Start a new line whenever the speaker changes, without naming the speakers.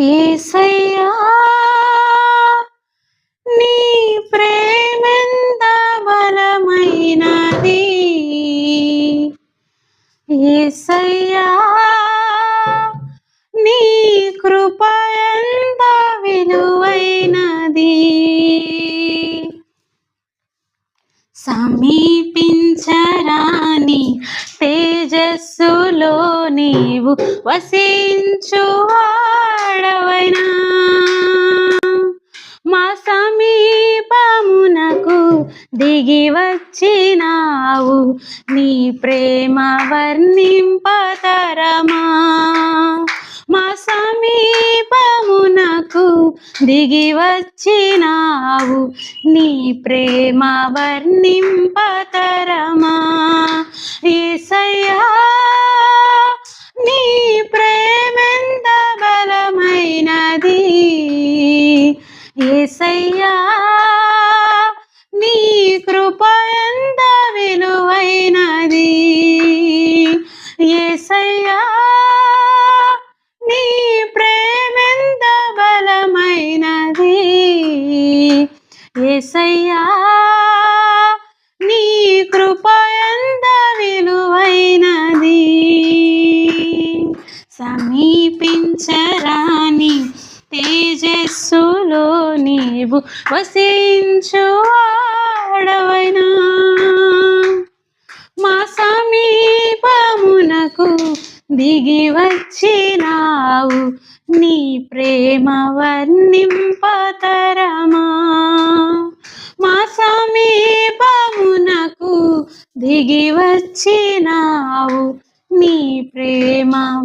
ఏసయ్యా నీ ప్రేమెంత బలమైనది ఏసయ్యా నీ కృప ఎంత విలువైనది. సమీపించరాని తేజస్సులో నీవు వసించు దిగి వచ్చినావు నీ ప్రేమ వర్ణింపతరమా? మా సమీపమునకు దిగి వచ్చినావు నీ ప్రేమ వర్ణింపతరమా? ఏసయ్యా నీ ప్రేమెంత బలమైనది? ఏసయ్యా కృప ఎంత విలువైనది. ఏసయ్యా నీ ప్రేమెంత బలమైనది. ఏసయ్యా నీ కృప ఎంత విలువైనది. సమీపించరాని తేజస్సులో నీవు వసించు వాడవైనా మా సమీపమునకు దిగి వచ్చినావు. నీ ప్రేమ వర్ణింపతరమా? మా సమీపమునకు దిగి వచ్చినావు. నీ ప్రేమ